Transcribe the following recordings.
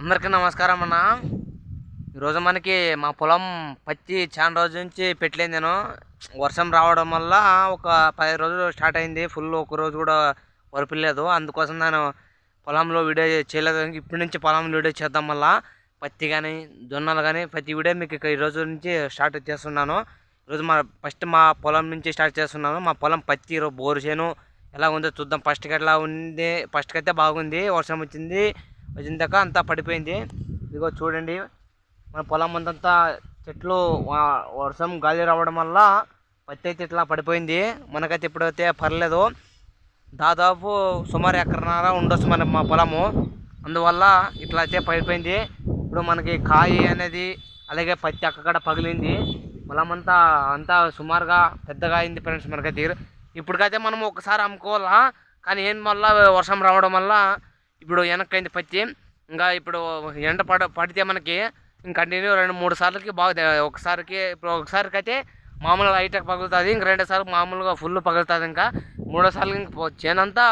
అందరికీ నమస్కారం అన్న. ఈరోజు మనకి మా పొలం పత్తి చాలా రోజుల నుంచి పెట్టలేదు నేను. వర్షం రావడం వల్ల ఒక పది రోజులు స్టార్ట్ అయింది. ఫుల్ ఒక రోజు కూడా వరపలేదు అందుకోసం నేను పొలంలో వీడియో చేయలేదు. ఇప్పటి నుంచి పొలంలో వీడియో చేద్దాం వల్ల పత్తి కానీ జొన్నలు కానీ ప్రతి వీడియో మీకు ఇక ఈ రోజు నుంచి స్టార్ట్ చేస్తున్నాను. ఈరోజు మా ఫస్ట్ మా పొలం నుంచి స్టార్ట్ చేస్తున్నాను. మా పొలం పత్తి బోరు చేను. ఎలా ఉందో చూద్దాం. ఫస్ట్కి ఎట్లా ఉంది. ఫస్ట్కి అయితే బాగుంది. వర్షం వచ్చింది. వచ్చిన దాకా అంతా పడిపోయింది. ఇదిగో చూడండి. మన పొలం అంతంతా చెట్లు వర్షం గాలి రావడం వల్ల పత్తి అయితే ఇట్లా పడిపోయింది. మనకైతే ఇప్పుడైతే పర్లేదు. దాదాపు సుమారు ఎకరన్నర ఉండొచ్చు మన మా పొలము. అందువల్ల ఇట్లా అయితే పడిపోయింది. ఇప్పుడు మనకి కాయ అనేది అలాగే పత్తి అక్కడ పగిలింది. పొలం అంతా అంతా సుమారుగా పెద్దగా అయింది ఫ్రెండ్స్ మనకైతే. ఇప్పటికైతే మనం ఒకసారి అమ్ముకోవాలా? కానీ ఏం వల్ల వర్షం రావడం వల్ల ఇప్పుడు వెనక్కైంది పత్తి ఇంకా ఇప్పుడు ఎండ పడ పడితే మనకి ఇంకా కంటిన్యూ రెండు మూడు సార్లకి బాగా ఒకసారికి ఇప్పుడు ఒకసారికి అయితే మామూలుగా హైటెక్ పగులుతుంది ఇంక రెండోసారి మామూలుగా ఫుల్ పగులుతుంది ఇంకా మూడోసార్లు ఇంక చేనంతా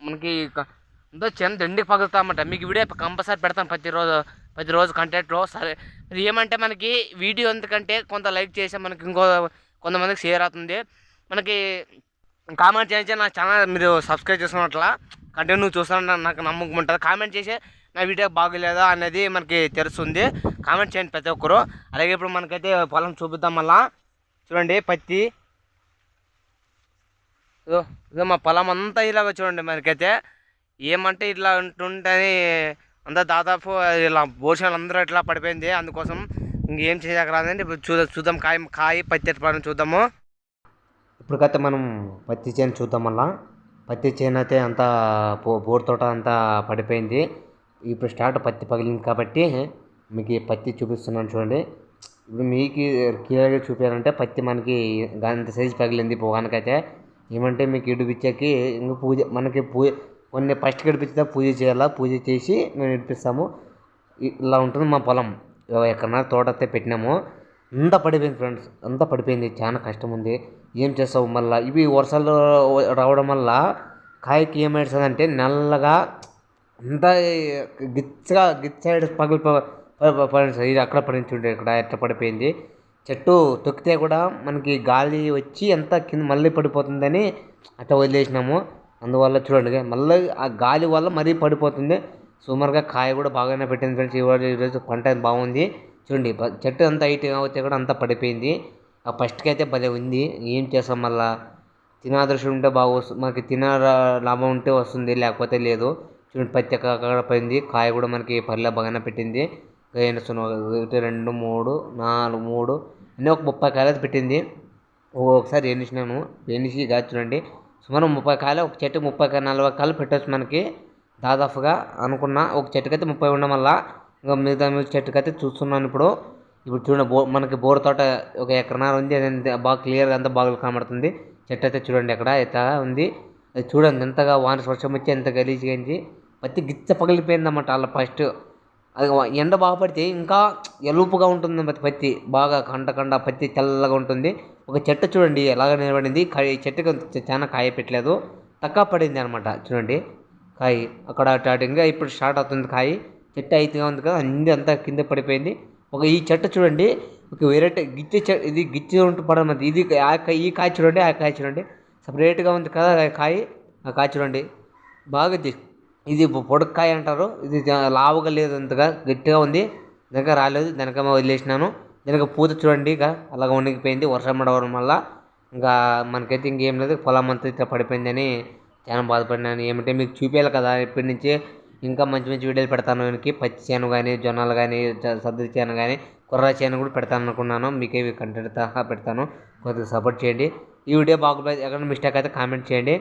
మనకి క- అంతా చేను దండికి పగులుతామట. మీకు వీడియో కంపల్సరీ పెడతాను ప్రతిరోజు ప్రతిరోజు కంటెంట్లో సరే అది ఏమంటే మనకి వీడియో ఎందుకంటే కొంత లైక్ చేసి మనకి ఇంకో కొంతమందికి షేర్ అవుతుంది. మనకి కామెంట్ చేయించి నా ఛానల్ మీరు సబ్స్క్రైబ్ చేసుకున్నట్లా కంటిన్యూ చూస్తాను నాకు నమ్మకం ఉంటుంది. కామెంట్ చేసి నా వీడియో బాగలేదా అనేది మనకి తెలుస్తుంది. కామెంట్ చేయండి ప్రతి ఒక్కరు. అలాగే ఇప్పుడు మనకైతే పొలం చూపిద్దాం మళ్ళా. చూడండి పత్తి. ఇదో ఇదో మా పొలం అంతా ఇలాగ చూడండి మనకైతే. ఏమంటే ఇట్లా ఉంటుందని అంతా దాదాపు ఇలా భోజనాలు అందరూ ఇట్లా పడిపోయింది. అందుకోసం ఇంకేం చేయక రాదండి ఇప్పుడు చూద్దాం చూద్దాం. కాయ కాయ పత్తి ఎట్లా చూద్దాము. ఇప్పటికైతే మనం పత్తి చేయని చూద్దాం మళ్ళీ. పత్తి చేను అయితే అంతా బో బోర్ తోట అంతా పడిపోయింది. ఇప్పుడు స్టార్ట్ పత్తి పగిలింది కాబట్టి మీకు ఈ పత్తి చూపిస్తున్నాను చూడండి. ఇప్పుడు మీకు క్లియర్గా చూపించాలంటే పత్తి మనకి అంత సైజు పగిలింది పోగానికైతే. ఏమంటే మీకు ఇడిపించాకి ఇంక పూజ మనకి పూజ కొన్ని ఫస్ట్ గడిపిస్తే పూజ చేయాలా? పూజ చేసి మేము ఇడిపిస్తాము. ఇలా ఉంటుంది మా పొలం. ఎక్కడన్నా తోట అయితే పెట్టినాము. అంతా పడిపోయింది ఫ్రెండ్స్. అంతా పడిపోయింది. చాలా కష్టం ఉంది. ఏం చేస్తావు మళ్ళీ? ఇవి వర్షాలు రావడం వల్ల కాయకి ఏమవుతుందంటే నల్లగా అంతా గిచ్చగా గిచ్చాడు పగిలి పడింది ఇది అక్కడ పడించుండే ఇక్కడ ఎట్లా పడిపోయింది. చెట్టు తొక్కితే కూడా మనకి గాలి వచ్చి అంతా కింద మళ్ళీ పడిపోతుందని అట్లా వదిలేసినాము. అందువల్ల చూడండి మళ్ళీ ఆ గాలి వల్ల మరీ పడిపోతుంది. సుమారుగా కాయ కూడా బాగానే పెట్టింది ఫ్రెండ్స్. ఈరోజు ఈరోజు పంట బాగుంది. చూడండి చెట్టు అంతా హైట్గా అవుతే కూడా అంతా పడిపోయింది. ఆ ఫస్ట్కి అయితే భలే ఉంది. ఏం చేస్తాం మళ్ళా? తినాదృష్టం ఉంటే బాగా వస్తుంది మనకి తిన లాభం ఉంటే వస్తుంది లేకపోతే లేదు. చూడండి పత్తి అక్కడ పోయింది. కాయ కూడా మనకి పల్లె బాగానే పెట్టింది. వేయనుస్తున్నాం ఒకటి రెండు మూడు నాలుగు మూడు. అన్నీ ఒక ముప్పై కాయలు అయితే పెట్టింది. ఒకసారి ఎన్నిసినాను ఎన్నిసి కాదు చూడండి. సుమారు ముప్పై కాయలు ఒక చెట్టు ముప్పై కాయ నలభై కాయలు పెట్టచ్చు మనకి. దాదాపుగా అనుకున్న ఒక చెట్టుకైతే ముప్పై ఉండడం వల్ల ఇంకా మిగతా మిగతా చెట్టుకైతే చూస్తున్నాను ఇప్పుడు. ఇప్పుడు చూడండి బో మనకి బోర్ తోట ఒక ఎకరన్నర ఉంది. అది బాగా క్లియర్గా అంతా బాగా కనబడుతుంది. చెట్టు అయితే చూడండి అక్కడ ఎట్లా ఉంది. అది చూడండి ఎంతగా వాన వర్షం వచ్చి ఎంత గలీజ్గా అయింది. పత్తి గిచ్చ పగిలిపోయిందన్నమాట అలా ఫస్ట్. అది ఎండ బాగా పడితే ఇంకా ఎలుపుగా ఉంటుంది పత్తి బాగా కండ కండ పత్తి తెల్లగా ఉంటుంది. ఒక చెట్టు చూడండి ఎలాగ నిలబడింది. కాయ చెట్టుకి చాలా కాయ పెట్టలేదు. తక్కువ పడింది అనమాట చూడండి. కాయ అక్కడ స్టార్టింగ్గా ఇప్పుడు స్టార్ట్ అవుతుంది కాయ. చెట్టు అయితే ఉంది కదా అన్నీ అంతా కింద పడిపోయింది. ఒక ఈ చెట్టు చూడండి ఒక వేరే గిచ్చి ఇది గిచ్చి ఉంటూ పడడం ఇది ఆ కాయ ఈ కాయ చూడండి ఆ కాయ చూడండి. సపరేట్గా ఉంది కదా కాయ ఆ కాయ చూడండి. బాగా ఇది పొడక్కాయ అంటారు. ఇది లావుగా లేదు అంతగా గట్టిగా ఉంది. దానిక రాలేదు దానిక వదిలేసినాను. దానికి పూత చూడండి ఇక అలాగ ఉండిపోయింది వర్షం పడవడం వల్ల. ఇంకా మనకైతే ఇంకేం లేదు. పొలం అంతా ఇట్లా పడిపోయిందని చాలా బాధపడినాను. ఏమంటే మీకు చూపించాలి కదా ఇప్పటి నుంచి ఇంకా మంచి మంచి వీడియోలు పెడతాను. వీనికి పచ్చి చేను కానీ జొన్నలు కానీ సద్దు చేను కానీ కుర్ర చేను కూడా పెడతాను అనుకున్నాను. మీకు ఇవి కంటెంట్ తహా పెడతాను. కొద్దిగా సపోర్ట్ చేయండి. ఈ వీడియో బాగుపోయి ఎక్కడ మిస్టేక్ అయితే కామెంట్ చేయండి.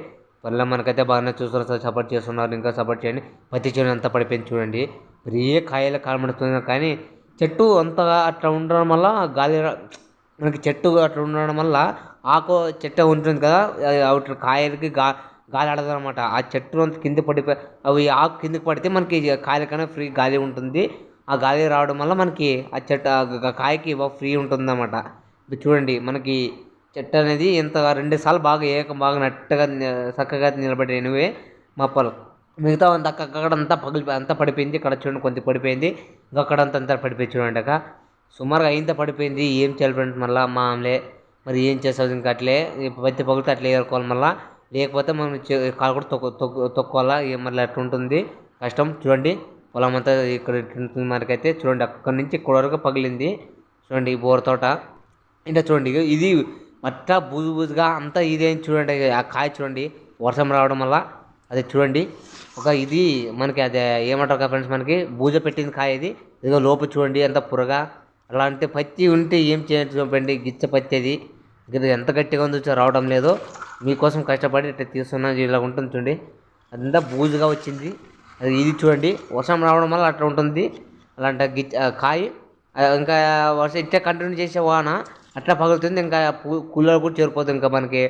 వల్ల మనకైతే బాగానే చూస్తున్నారు సపోర్ట్ చేస్తున్నారు. ఇంకా సపోర్ట్ చేయండి. పత్తి చేను అంతా పడిపోయింది చూడండి. మరి కాయలు కనబడుతుంది కానీ చెట్టు అంతగా అట్లా ఉండడం వల్ల గాలి మనకి చెట్టు అట్లా ఉండడం వల్ల ఆకు చెట్టు ఉంటుంది కదా అవి అవుట్ కాయలకి గా గాలి ఆడదు అనమాట ఆ చెట్టు అంత కింద పడిపోయి అవి ఆకు కిందకి పడితే మనకి కాయలకైనా ఫ్రీ గాలి ఉంటుంది. ఆ గాలి రావడం వల్ల మనకి ఆ చెట్టు ఆ కాయకి ఫ్రీ ఉంటుంది అనమాట ఇప్పుడు చూడండి మనకి చెట్టు అనేది ఎంత రెండు సార్లు బాగా ఏక బాగా నట్టగా చక్కగా నిలబడినవి మా మిగతా అంత అక్కడ అంతా పగిలి అంతా పడిపోయింది. ఇక్కడ చూడండి కొంత పడిపోయింది. ఇంకా అక్కడ అంతా అంతా పడిపోయి చూడండి అక్క. సుమారుగా అయింత పడిపోయింది. ఏం చేయాలి ఫ్రెండ్స్ మళ్ళీ మామూలే. మరి ఏం చేసావు ఇంకా అట్లే ఈ పత్తి పగిలితే అట్లే ఏరుకోవాలి మళ్ళీ. లేకపోతే మనం కాలు కూడా తొక్కు తొక్కు తొక్కాలా మళ్ళీ అట్లా ఉంటుంది? కష్టం. చూడండి పొలం అంతా ఇక్కడ ఉంటుంది మనకైతే. చూడండి అక్కడి నుంచి ఇక్కడ వరకు పగిలింది. చూడండి ఈ బోర తోట. ఇంకా చూడండి ఇది మట్ట బూజు బూజుగా అంతా ఇదేం చూడండి ఆ కాయ చూడండి వర్షం రావడం వల్ల. అది చూడండి ఒక ఇది మనకి అదే ఏమంటారు కదా ఫ్రెండ్స్ మనకి బూజ పెట్టింది కాయ ఇది. ఇదిగో లోపు చూడండి ఎంత పురగా. అలాంటి పత్తి ఉంటే ఏం చేయండి చూడండి గిచ్చ పత్తి అది. ఎంత గట్టిగా ఉందో రావడం లేదు. మీకోసం కష్టపడి ఇట్లా తీస్తున్నా ఇలా ఉంటుంది చూడండి. అదంతా బూజుగా వచ్చింది. అది ఇది చూడండి. వర్షం రావడం వల్ల అట్లా ఉంటుంది. అలాంటి గి కాయి కాయ ఇంకా వర్షం ఇట్లా కంటిన్యూ చేసే వాన అట్లా పగులుతుంది. ఇంకా కూలర్ కూడా చేరిపోతుంది ఇంకా మనకి.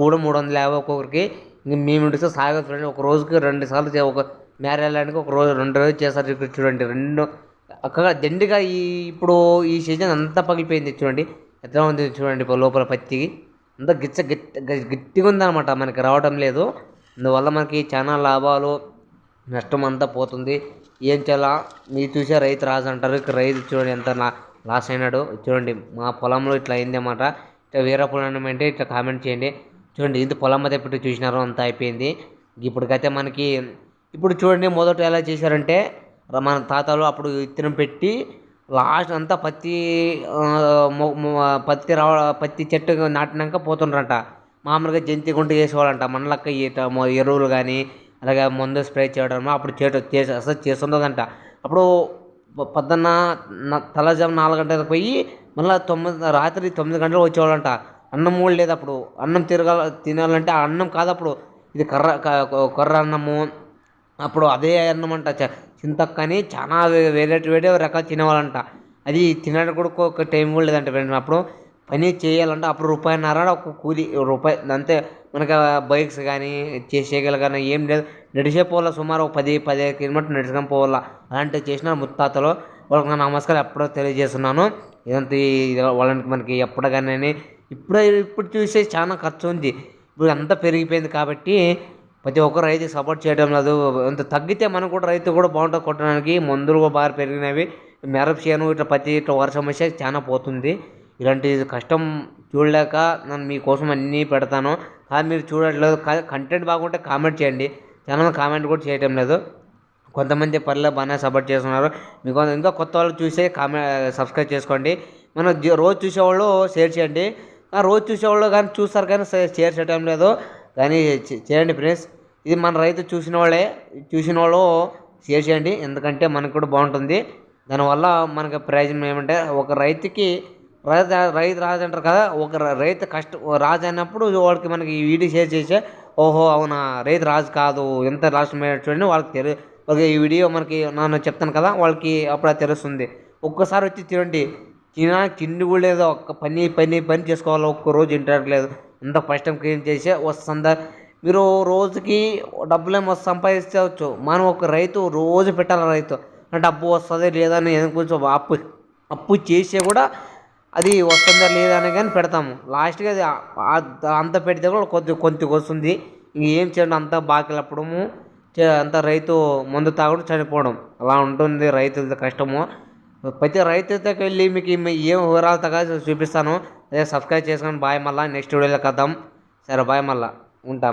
కూడా మూడు వందల యాభై ఒక్కొక్కరికి. ఇంక మేము ఇంటికి సాగదు ఫ్రెండ్ ఒక రోజుకి రెండు సార్లు ఒక మ్యారేజ్ వెళ్ళడానికి ఒక రోజు రెండు రోజులు చేస్తారు ఇక్కడ చూడండి. రెండు అక్కడ దండిగా ఈ ఇప్పుడు ఈ సీజన్ అంతా పగిలిపోయింది చూడండి. ఎట్లా ఉంది చూడండి ఇప్పుడు లోపల పత్తికి. అంతా గిచ్చ గట్టి గట్టిగా ఉందన్నమాట మనకి రావడం లేదు. అందువల్ల మనకి చాలా లాభాలు నష్టం అంతా పోతుంది. ఏం చేయాలా? మీరు చూసే రైతు రాజు అంటారు. రైతు చూడండి ఎంత లాస్ అయినాడు. చూడండి మా పొలంలో ఇట్లా అయిందన్నమాట ఇట్లా వేరే పొలం అంటే ఇట్లా కామెంట్ చేయండి. చూడండి ఇంత పొలం అయితే పెట్టి చూసినారు అంతా అయిపోయింది. ఇప్పటికైతే మనకి ఇప్పుడు చూడండి మొదట ఎలా చేశారంటే మన తాతలు అప్పుడు విత్తనం పెట్టి లాస్ట్ అంతా పత్తి మొ- పత్తి రావ పత్తి చెట్టు నాటినాక పోతుండ్రంట. మామూలుగా జంతి గుంట చేసేవాళ్ళంట. మనలక్క ఈట ఎరువులు కానీ అలాగే మందు స్ప్రే చేయడం అప్పుడు చేట చేసి అసలు చేస్తుండదంట. అప్పుడు పొద్దున్న తెల్లజాము నాలుగు గంటలకు పోయి మళ్ళీ తొమ్మిది రాత్రి తొమ్మిది గంటలకు వచ్చేవాళ్ళంట. అన్నం కూడా లేదు అప్పుడు. అన్నం తిరగాల తినాలంటే ఆ అన్నం కాదు అప్పుడు. ఇది కర్ర కర్ర అన్నము అప్పుడు అదే అన్నం చ- చింతక్క అని చాలా వేరే వేరే రకాలు తినేవాళ్ళంట. అది తినడానికి కూడా ఒక టైం కూడా లేదంట ఫ్రెండ్స్ అప్పుడు పని చేయాలంటే అప్పుడు రూపాయిన్నర ఒక కూలి రూపాయి అంతే. మనకి బైక్స్ కానీ చేసేయగల కానీ ఏం లేదు. నడిచే పోవాలా సుమారు ఒక పది పదిహేను కిలోమీటర్లు నడుచుకొని పోవాలా. అలాంటివి చేసిన ముత్తాతలు వాళ్ళకి నా నమస్కారం ఎప్పుడో తెలియజేస్తున్నాను. ఇదంతా వాళ్ళకి మనకి ఎప్పుడు కానీ ఇప్పుడు ఇప్పుడు చూసే చాలా ఖర్చు ఉంది. ఇప్పుడు అంతా పెరిగిపోయింది కాబట్టి ప్రతి ఒక్కరు రైతు సపోర్ట్ చేయడం లేదు. అంత తగ్గితే మనం కూడా రైతు కూడా బాగుంటుంది కొట్టడానికి. మందులు కూడా బాగా పెరిగినవి. మిరప చేను ఇట్లా ప్రతి ఇట్లా వర్షం వస్తే చాలా పోతుంది. ఇలాంటి కష్టం చూడలేక నేను మీకోసం అన్నీ పెడతాను. కానీ మీరు చూడట్లేదు. కంటెంట్ బాగుంటే కామెంట్ చేయండి. చాలా కామెంట్ కూడా చేయటం లేదు. కొంతమంది పర్లే బాగానే సపోర్ట్ చేస్తున్నారు. మీకు ఇంకా కొత్త వాళ్ళు చూసే కామెంట్ సబ్స్క్రైబ్ చేసుకోండి. మనం రోజు చూసేవాళ్ళు షేర్ చేయండి. రోజు చూసేవాళ్ళు కానీ చూస్తారు కానీ షేర్ చేయడం లేదు. కానీ చేయండి ఫ్రెండ్స్. ఇది మన రైతు చూసిన వాళ్ళే చూసిన వాళ్ళు షేర్ చేయండి. ఎందుకంటే మనకు కూడా బాగుంటుంది. దానివల్ల మనకి ప్రయోజనం ఏమంటే ఒక రైతుకి రైతు రైతు రాజు అంటారు కదా ఒక రైతు కష్ట రాజు అయినప్పుడు వాడికి మనకి ఈ వీడియో షేర్ చేసే ఓహో అవునా రైతు రాజు కాదు ఎంత రాష్ట్రం చూడండి వాళ్ళకి తెలి వాళ్ళకి ఈ వీడియో మనకి నేను చెప్తాను కదా వాళ్ళకి అప్పుడు తెలుస్తుంది. ఒక్కసారి వచ్చి చూడండి తిన తిండి కూడా లేదు ఒక్క పని పని పని చేసుకోవాలి ఒక్క రోజు ఇంటర్లేదు అంత అంత టైం క్లీన్ చేసి వస్తుందా? మీరు రోజుకి డబ్బులేమో సంపాదించవచ్చు. మనం ఒక రైతు రోజు పెట్టాలి రైతు? డబ్బు వస్తుంది లేదని కొంచెం అప్పు అప్పు చేసే కూడా అది వస్తుందా లేదా అని కానీ పెడతాము. లాస్ట్గా అది అంత పెడితే కూడా కొద్ది కొద్దిగా వస్తుంది. ఇంకేం చేయండి? అంతా బాకిలప్పడము చే- రైతు మందు తాగడం చనిపోవడం. అలా ఉంటుంది రైతులది కష్టము. ప్రతి రైతు దగ్గరికి వెళ్ళి మీకు ఏం వివరాలు తగ్గ చూపిస్తాను. అదే సబ్స్క్రైబ్ చేసుకొని బాయ్ మళ్ళీ. నెక్స్ట్ వీడియోలో కద్దాం సరే బాయ్ మళ్ళీ. ఉంటాం. బాయ్